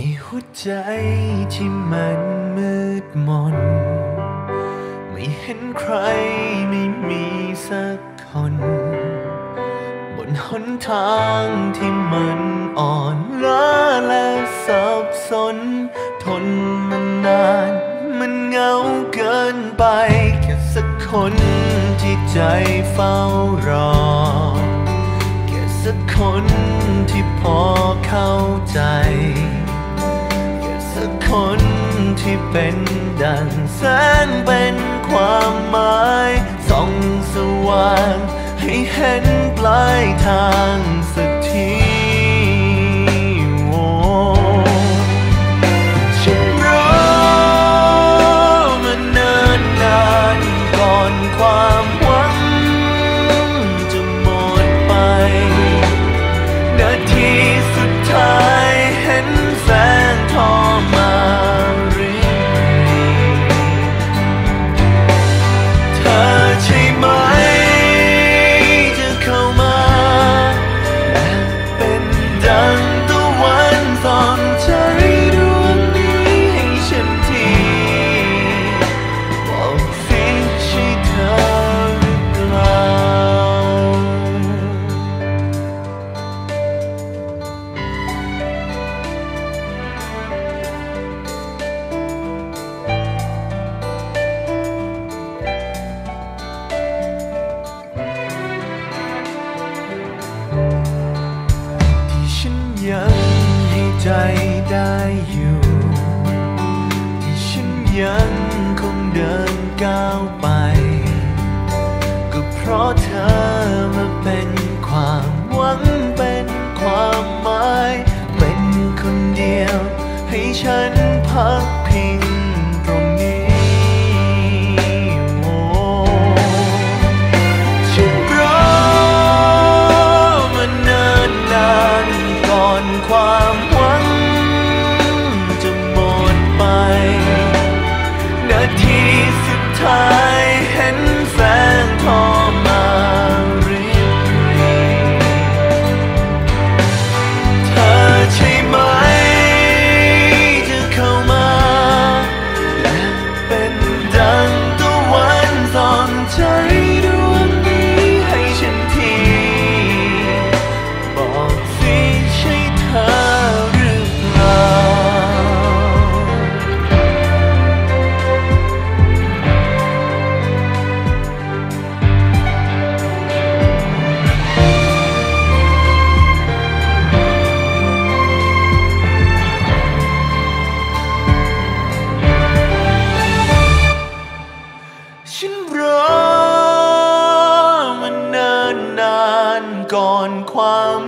ในหัวใจที่มันมืดมน ไม่เห็นใครไม่มีสักคน บนหนทางที่มันอ่อนล้าและสับสน ทนมานาน มันเหงาเกินไป แค่สักคนที่ใจเฝ้ารอ แค่สักคนที่พอเข้าใจ ที่เป็นดังแสงเป็นความหมายส่องสว่าง ให้เห็นปลายทางส ใจได้อยู่ ที่ฉันยังคงเดินก้าวไป ก็เพราะเธอมาเป็นความหวังเป็นความหมาย เป็นคนเดียวให้ฉันพักพิง ก่อนความ